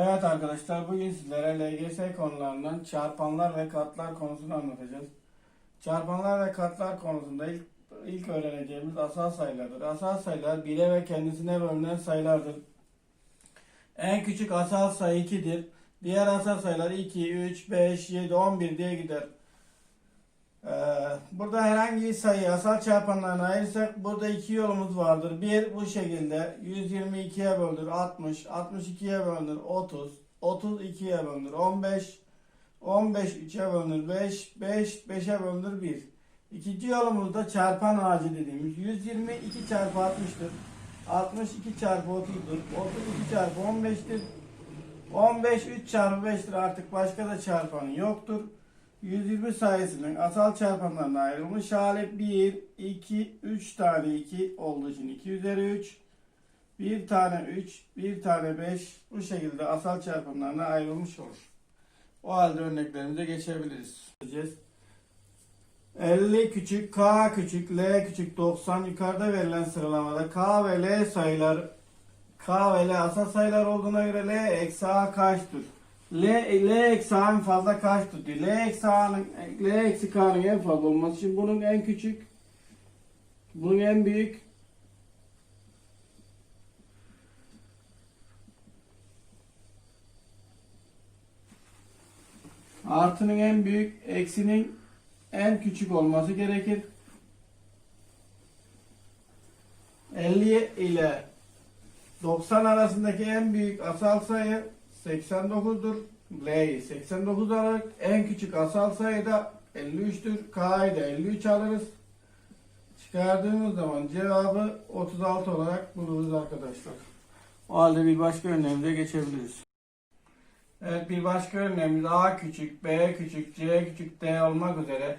Evet arkadaşlar bugün sizlere LGS konularından çarpanlar ve katlar konusunu anlatacağız. Çarpanlar ve katlar konusunda ilk, ilk öğreneceğimiz asal sayılardır. Asal sayılar bire ve kendisine bölünen sayılardır. En küçük asal sayı 2'dir. Diğer asal sayılar 2, 3, 5, 7, 11 diye gider. Ee, burada herhangi sayı asal çarpanlarına ayırırsak burada iki yolumuz vardır. Bir bu şekilde 122'ye bölünür 60, 62'ye bölünür 30, 32'ye bölünür 15, 15 3'e bölünür 5, 5 5'e bölünür 1. İkinci yolumuz da çarpan ağacı dediğimiz 122 çarpı 60'tır. 62 çarpı 30'dur. 32 çarpı 15'tir. 15 3 çarpı 5'tir artık başka da çarpanı yoktur. 120 sayısının asal çarpanlarına ayrılmış hali 1, 2, 3 tane 2 olduğu için 2 üzeri 3. 1 tane 3, 1 tane 5 bu şekilde asal çarpanlarına ayrılmış olur. O halde örneklerimize geçebiliriz. 50 küçük, K küçük, L küçük, 90 yukarıda verilen sıralamada K ve L sayılar K ve L asal sayılar olduğuna göre L eksi A kaçtır? L, L eksi A'nın fazla kaçtır diyor. L eksi L eksi K'nın en fazla olması için bunun en küçük, bunun en büyük, artının en büyük, eksinin en küçük olması gerekir. 50 ile 90 arasındaki en büyük asal sayı 89'dur. L'yi 89 alarak en küçük asal sayı da 53'tür. K'yı da 53 alırız. Çıkardığımız zaman cevabı 36 olarak buluruz arkadaşlar. O halde bir başka örneğimize geçebiliriz. Evet bir başka örneğimiz A küçük, B küçük, C küçük, D olmak üzere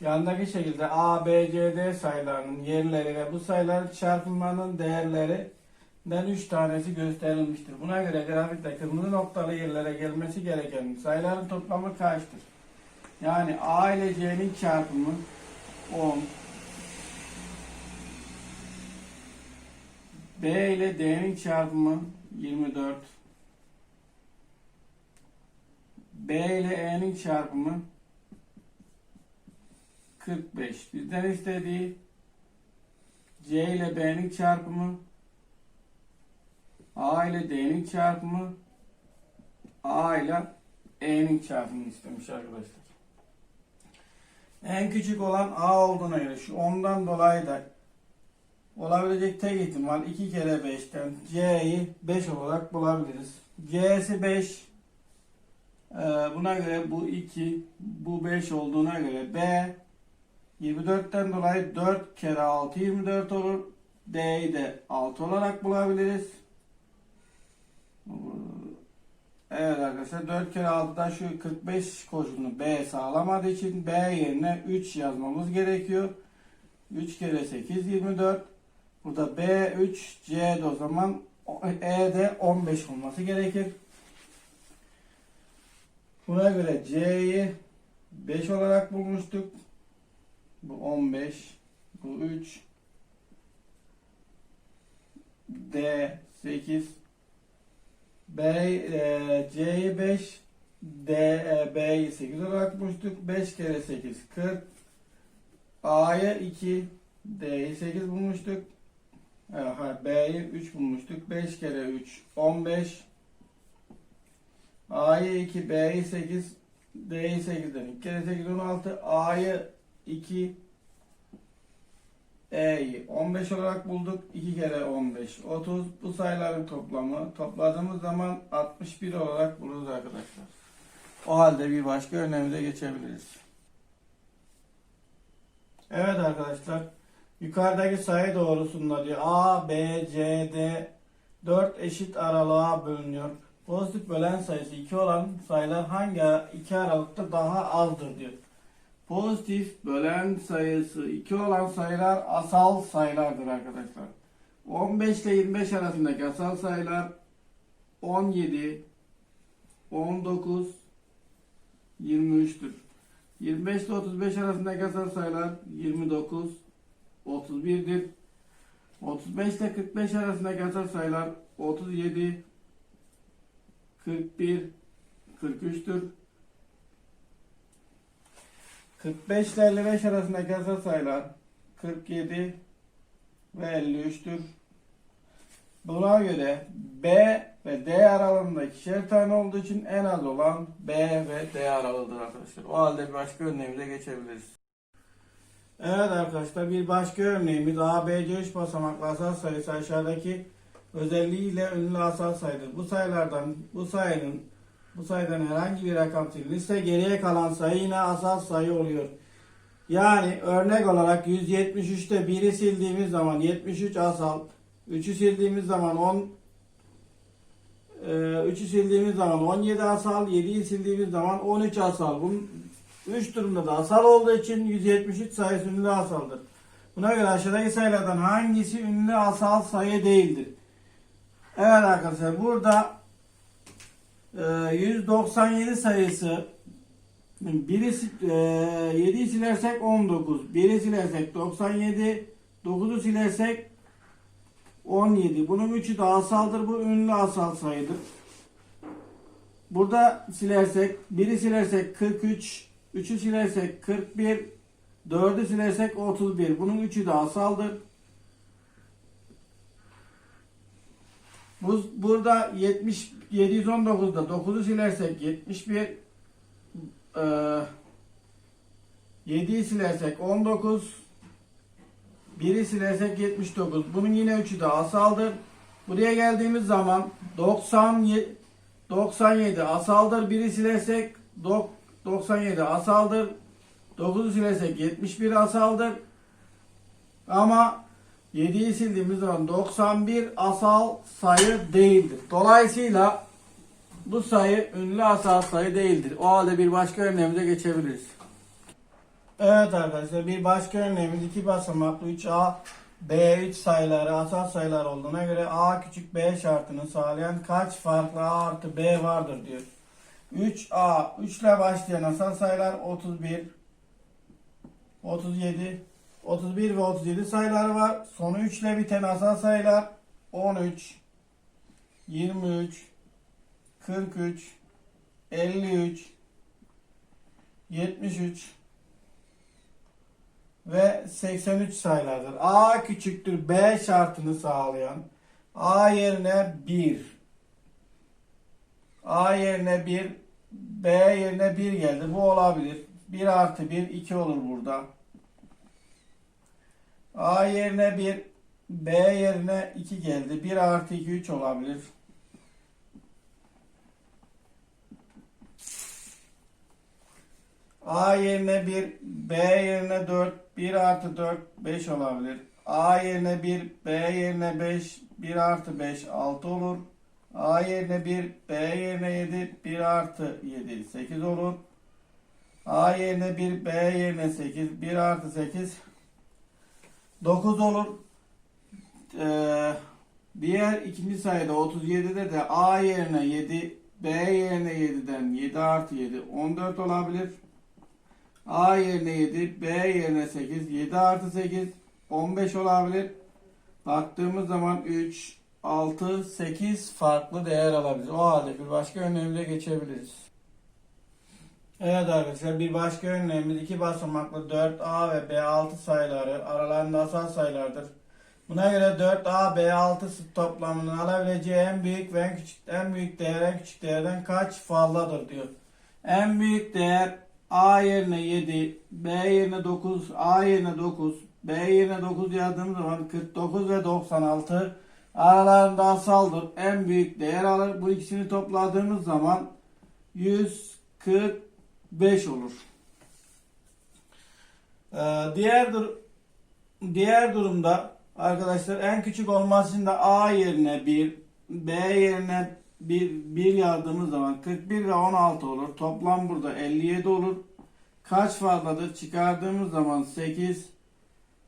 yandaki şekilde A, B, C, D sayılarının yerleri ve bu sayıların çarpımlarının değerlerinden 3 tanesi gösterilmiştir. Buna göre grafikte kırmızı noktalı yerlere gelmesi gereken sayıların toplamı kaçtır? Yani A ile C'nin çarpımı 10, B ile D'nin çarpımı 24, B ile E'nin çarpımı 45. Bizden istediği C ile B'nin çarpımı A ile D'nin çarpımı A ile E'nin çarpımını istemiş arkadaşlar. En küçük olan A olduğuna göre şu 10'dan dolayı da olabilecek tek ihtimal 2 kere 5'ten C'yi 5 olarak bulabiliriz. C'si 5 ee, buna göre bu 2, bu 5 olduğuna göre B 24'ten dolayı 4 kere 6 24 olur. D'yi de 6 olarak bulabiliriz. Evet arkadaşlar 4 kere 6'dan şu 45 koşulunu B sağlamadığı için B yerine 3 yazmamız gerekiyor. 3 kere 8 24. Burada B 3 C de o zaman E de 15 olması gerekir. Buna göre C'yi 5 olarak bulmuştuk. Bu 15. Bu 3. D 8. B e, C'yi 5. D e, B'yi 8 olarak bulmuştuk. 5 kere 8 40. A'ya 2. D'yi 8 bulmuştuk. E, B'yi 3 bulmuştuk. 5 kere 3 15. A'yı 2, B'yi 8, D'yi 8'den 2 kere 8 16, A'yı 2, E'yi 15 olarak bulduk. 2 kere 15, 30. Bu sayıların toplamı topladığımız zaman 61 olarak buluruz arkadaşlar. O halde bir başka örneğimize geçebiliriz. Evet arkadaşlar. Yukarıdaki sayı doğrusunda diyor A, B, C, D 4 eşit aralığa bölünüyor. Pozitif bölen sayısı 2 olan sayılar hangi iki aralıkta daha azdır diyor. Pozitif bölen sayısı 2 olan sayılar asal sayılardır arkadaşlar. 15 ile 25 arasındaki asal sayılar 17, 19, 23'tür. 25 ile 35 arasındaki asal sayılar 29, 31'dir. 35 ile 45 arasındaki asal sayılar 37, 41, 43'tür. 45 ile 55 arasındaki asal sayılar 47 ve 53'tür. Buna göre B ve D aralığında ikişer tane olduğu için en az olan B ve D aralığıdır arkadaşlar. O halde bir başka örneğimize geçebiliriz. Evet arkadaşlar bir başka örneğimiz A, B, C 3 basamaklı asal sayısı aşağıdaki özelliğiyle ünlü asal sayıdır. Bu sayılardan bu sayının bu sayıdan herhangi bir rakam silinirse geriye kalan sayı yine asal sayı oluyor. Yani örnek olarak 173'te 1'i sildiğimiz zaman 73 asal, 3'ü sildiğimiz zaman 10 e, 3'ü sildiğimiz zaman 17 asal, 7'yi sildiğimiz zaman 13 asal. Bunun 3 durumda da asal olduğu için 173 sayısı ünlü asaldır. Buna göre aşağıdaki sayılardan hangisi ünlü asal sayı değildir? Evet arkadaşlar burada e, 197 sayısı biri e, 7'yi silersek 19, 1'i silersek 97, 9'u silersek 17. Bunun üçü de asaldır. Bu ünlü asal sayıdır. Burada silersek, 1'i silersek 43, 3'ü silersek 41, 4'ü silersek 31. Bunun üçü de asaldır. Bu, burada 70 719'da 9'u silersek 71 e, 7'yi silersek 19 1'i silersek 79. Bunun yine üçü de asaldır. Buraya geldiğimiz zaman 97 97 asaldır. 1'i silersek dok- 97 asaldır. 9'u silersek 71 asaldır. Ama 7'yi sildiğimiz zaman 91 asal sayı değildir. Dolayısıyla bu sayı ünlü asal sayı değildir. O halde bir başka örneğimize geçebiliriz. Evet arkadaşlar bir başka örneğimiz iki basamaklı 3A B3 sayıları asal sayılar olduğuna göre A küçük B şartını sağlayan kaç farklı A artı B vardır diyor. 3A 3 ile başlayan asal sayılar 31 37 31 ve 37 sayıları var. Sonu 3 ile biten asal sayılar 13 23 43 53 73 ve 83 sayılardır. A küçüktür B şartını sağlayan A yerine 1 A yerine 1 B yerine 1 geldi. Bu olabilir. 1 artı 1 2 olur burada. A yerine 1 B yerine 2 geldi. 1 artı 2 3 olabilir. A yerine 1, B yerine 4, 1 artı 4, 5 olabilir. A yerine 1, B yerine 5, 1 artı 5, 6 olur. A yerine 1, B yerine 7, 1 artı 7, 8 olur. A yerine 1, B yerine 8, 1 artı 8, 9 olur. Ee, diğer ikinci sayıda 37'de de A yerine 7, B yerine 7'den 7 artı 7, 14 olabilir. A yerine 7, B yerine 8, 7 artı 8, 15 olabilir. Baktığımız zaman 3, 6, 8 farklı değer alabilir. O halde bir başka örneğimize geçebiliriz. Evet arkadaşlar bir başka örneğimiz iki basamaklı 4A ve B6 sayıları aralarında asal sayılardır. Buna göre 4A B6 toplamının alabileceği en büyük ve en küçük en büyük değer en küçük değerden kaç fazladır diyor. En büyük değer A yerine 7, B yerine 9, A yerine 9, B yerine 9 yazdığımız zaman 49 ve 96 aralarında asaldır. En büyük değer alır. Bu ikisini topladığımız zaman 145 olur. Ee, diğer dur diğer durumda arkadaşlar en küçük olması için de A yerine 1, B yerine 1, 1 yazdığımız zaman 41 ve 16 olur. Toplam burada 57 olur. Kaç fazladır? Çıkardığımız zaman 8,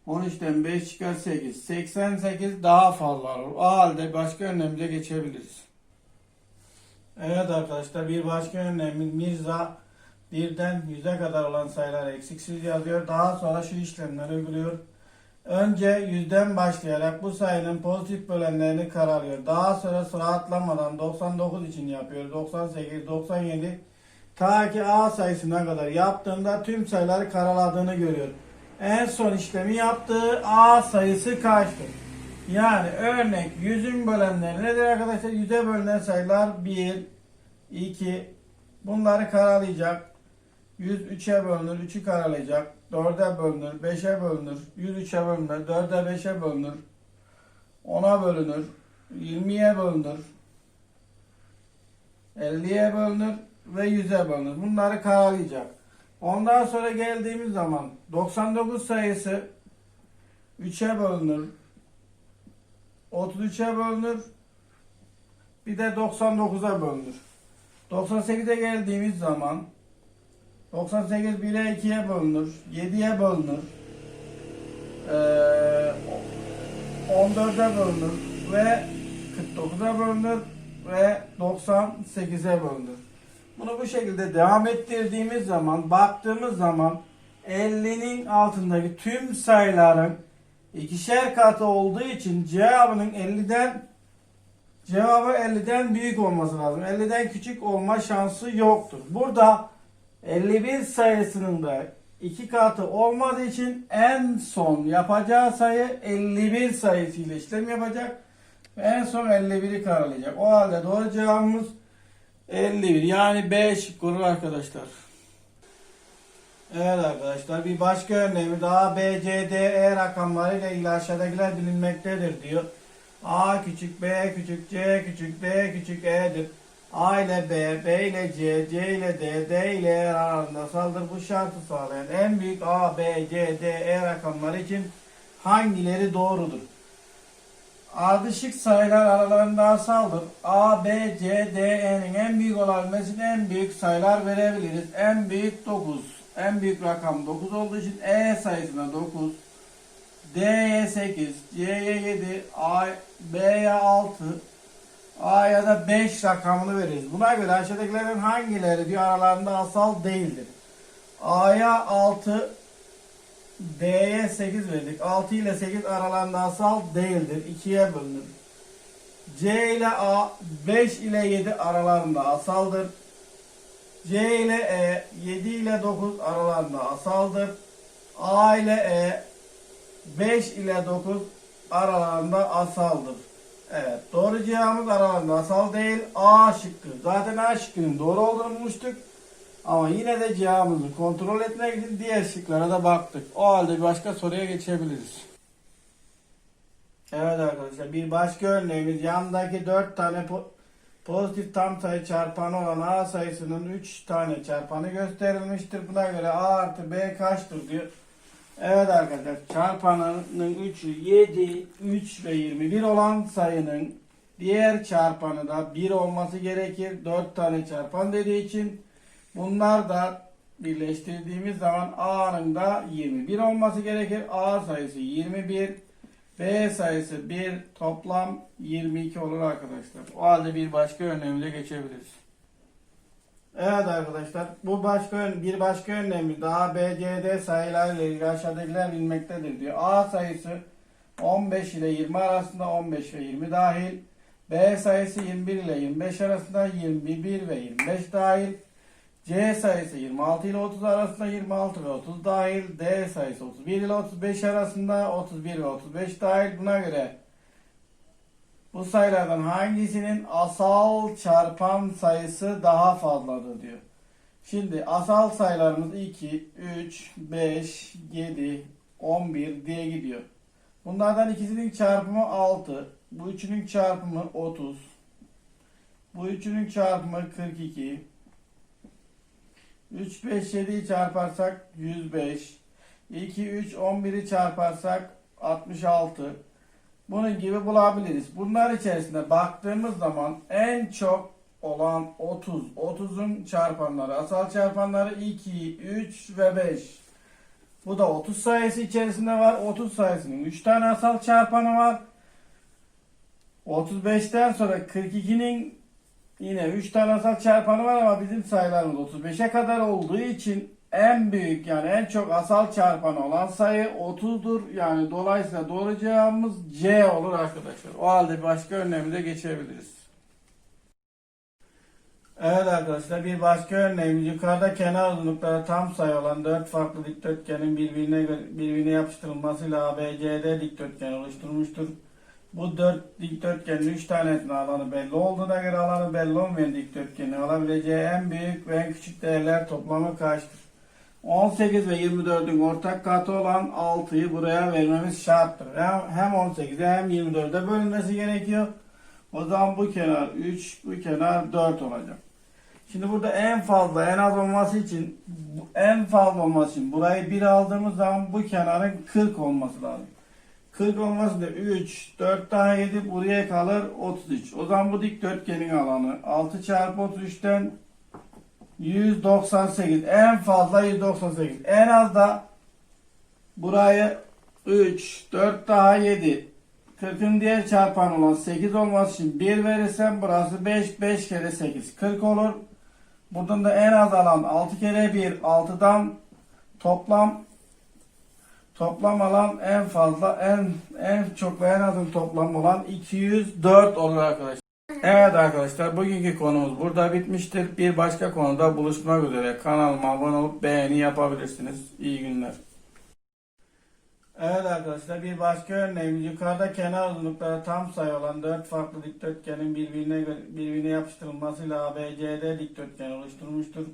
13'ten 5 çıkar 8. 88 daha fazla olur. O halde başka önlemimize geçebiliriz. Evet arkadaşlar bir başka önlemimiz Mirza birden 100'e kadar olan sayıları eksiksiz yazıyor. Daha sonra şu işlemleri uyguluyor. Önce yüzden başlayarak bu sayının pozitif bölenlerini karalıyor. Daha sonra sıra atlamadan 99 için yapıyor. 98, 97 ta ki A sayısına kadar yaptığında tüm sayıları karaladığını görüyor. En son işlemi yaptığı A sayısı kaçtır? Yani örnek 100'ün bölenleri nedir arkadaşlar? 100'e bölünen sayılar 1, 2 bunları karalayacak. 100 3'e bölünür, 3'ü karalayacak. 4'e bölünür, 5'e bölünür, 100 3'e bölünür, 4'e 5'e bölünür. 10'a bölünür, 20'ye bölünür. 50'ye bölünür ve 100'e bölünür. Bunları karalayacak. Ondan sonra geldiğimiz zaman 99 sayısı 3'e bölünür. 33'e bölünür. Bir de 99'a bölünür. 98'e geldiğimiz zaman 98 1'e 2'ye bölünür. 7'ye bölünür. Ee, 14'e bölünür ve 49'a bölünür ve 98'e bölünür. Bunu bu şekilde devam ettirdiğimiz zaman baktığımız zaman 50'nin altındaki tüm sayıların ikişer katı olduğu için cevabının 50'den cevabı 50'den büyük olması lazım. 50'den küçük olma şansı yoktur. Burada 51 sayısının da iki katı olmadığı için en son yapacağı sayı 51 sayısıyla işlem yapacak. Ve en son 51'i karalayacak. O halde doğru cevabımız 51. Yani B şıkkı arkadaşlar. Evet arkadaşlar bir başka örneğimiz A, B, C, D, E rakamlarıyla ilgili aşağıdakiler bilinmektedir diyor. A küçük, B küçük, C küçük, D küçük, E'dir. A ile B, B ile C, C ile D, D ile E arasında saldır bu şartı sağlayan en büyük A, B, C, D, E rakamları için hangileri doğrudur? Ardışık sayılar aralarında asaldır. A, B, C, D, E'nin en büyük olabilmesine en büyük sayılar verebiliriz. En büyük 9. En büyük rakam 9 olduğu için E sayısına 9. D'ye 8, C'ye 7, A, B'ye 6, A'ya da 5 rakamını veririz. Buna göre aşağıdakilerin hangileri bir aralarında asal değildir? A'ya 6, D'ye 8 verdik. 6 ile 8 aralarında asal değildir. 2'ye bölünür. C ile A 5 ile 7 aralarında asaldır. C ile E 7 ile 9 aralarında asaldır. A ile E 5 ile 9 aralarında asaldır. Evet doğru cevabımız aralarında asal değil A şıkkı. Zaten A şıkkının doğru olduğunu bulmuştuk. Ama yine de cevabımızı kontrol etmek için diğer şıklara da baktık. O halde bir başka soruya geçebiliriz. Evet arkadaşlar bir başka örneğimiz yandaki 4 tane po- pozitif tam sayı çarpanı olan A sayısının 3 tane çarpanı gösterilmiştir. Buna göre A artı B kaçtır diyor. Evet arkadaşlar çarpanının 3'ü 7, 3 ve 21 olan sayının diğer çarpanı da 1 olması gerekir. 4 tane çarpan dediği için bunlar da birleştirdiğimiz zaman A'nın da 21 olması gerekir. A sayısı 21, B sayısı 1 toplam 22 olur arkadaşlar. O halde bir başka örneğimize geçebiliriz. Evet arkadaşlar bu başka bir başka örneğimiz daha B, C, D sayılarıyla ilgili aşağıdakiler bilmektedir diyor. A sayısı 15 ile 20 arasında 15 ve 20 dahil. B sayısı 21 ile 25 arasında 21 ve 25 dahil. C sayısı 26 ile 30 arasında 26 ve 30 dahil. D sayısı 31 ile 35 arasında 31 ve 35 dahil. Buna göre bu sayılardan hangisinin asal çarpan sayısı daha fazladır diyor. Şimdi asal sayılarımız 2, 3, 5, 7, 11 diye gidiyor. Bunlardan ikisinin çarpımı 6. Bu üçünün çarpımı 30. Bu üçünün çarpımı 42. 3, 5, 7'yi çarparsak 105. 2, 3, 11'i çarparsak 66. Bunun gibi bulabiliriz. Bunlar içerisinde baktığımız zaman en çok olan 30. 30'un çarpanları, asal çarpanları 2, 3 ve 5. Bu da 30 sayısı içerisinde var. 30 sayısının 3 tane asal çarpanı var. 35'ten sonra 42'nin yine 3 tane asal çarpanı var ama bizim sayılarımız 35'e kadar olduğu için en büyük yani en çok asal çarpanı olan sayı 30'dur. Yani dolayısıyla doğru cevabımız C olur arkadaşlar. O halde başka örneğimize geçebiliriz. Evet arkadaşlar bir başka örneğimiz yukarıda kenar uzunlukları tam sayı olan 4 farklı dikdörtgenin birbirine birbirine yapıştırılmasıyla ABCD dikdörtgen oluşturmuştur. Bu 4 dikdörtgenin 3 tanesinin alanı belli olduğuna göre alanı belli olmayan dikdörtgenin alabileceği en büyük ve en küçük değerler toplamı kaçtır? 18 ve 24'ün ortak katı olan 6'yı buraya vermemiz şarttır. Hem hem 18'e hem 24'e bölünmesi gerekiyor. O zaman bu kenar 3, bu kenar 4 olacak. Şimdi burada en fazla en az olması için en fazla olması için burayı 1 aldığımız zaman bu kenarın 40 olması lazım. 40 olması da 3, 4 daha 7 buraya kalır 33. O zaman bu dikdörtgenin alanı 6 çarpı 33'ten 198. En fazla 198. En az da burayı 3, 4 daha 7. 40'ın diğer çarpanı olan 8 olması için 1 verirsem burası 5, 5 kere 8. 40 olur. Buradan da en az alan 6 kere 1, 6'dan toplam toplam alan en fazla en en çok ve en azın toplam olan 204 olur arkadaşlar. Evet arkadaşlar bugünkü konumuz burada bitmiştir. Bir başka konuda buluşmak üzere. Kanalıma abone olup beğeni yapabilirsiniz. İyi günler. Evet arkadaşlar bir başka örneğimiz yukarıda kenar uzunlukları tam sayı olan 4 farklı dikdörtgenin birbirine birbirine yapıştırılmasıyla ABCD dikdörtgen oluşturmuştur.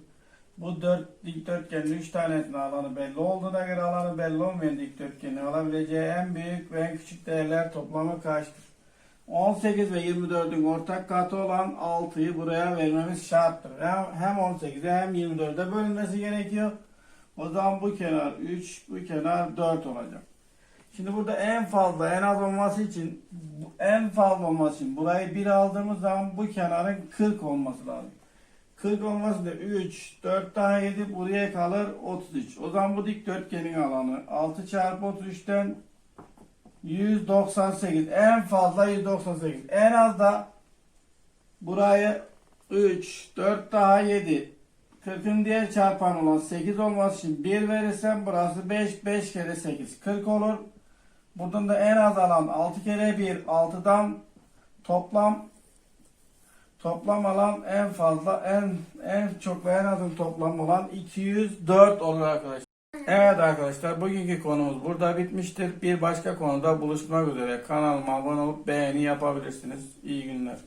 Bu 4 dikdörtgenin 3 tanesinin alanı belli olduğuna göre alanı belli olmayan dikdörtgenin alabileceği en büyük ve en küçük değerler toplamı kaçtır? 18 ve 24'ün ortak katı olan 6'yı buraya vermemiz şarttır. Hem, hem 18'e hem 24'e bölünmesi gerekiyor. O zaman bu kenar 3, bu kenar 4 olacak. Şimdi burada en fazla en az olması için en fazla olması için burayı 1 aldığımız zaman bu kenarın 40 olması lazım. 40 olması da 3, 4 daha 7 buraya kalır 33. O zaman bu dikdörtgenin alanı 6 çarpı 33'ten 198. En fazla 198. En az da burayı 3, 4 daha 7. 40'ın diğer çarpanı olan 8 olması için 1 verirsem burası 5, 5 kere 8. 40 olur. Buradan da en az alan 6 kere 1, 6'dan toplam toplam alan en fazla en en çok ve en azın toplam olan 204 olur arkadaşlar. Evet arkadaşlar bugünkü konumuz burada bitmiştir. Bir başka konuda buluşmak üzere. Kanalıma abone olup beğeni yapabilirsiniz. İyi günler.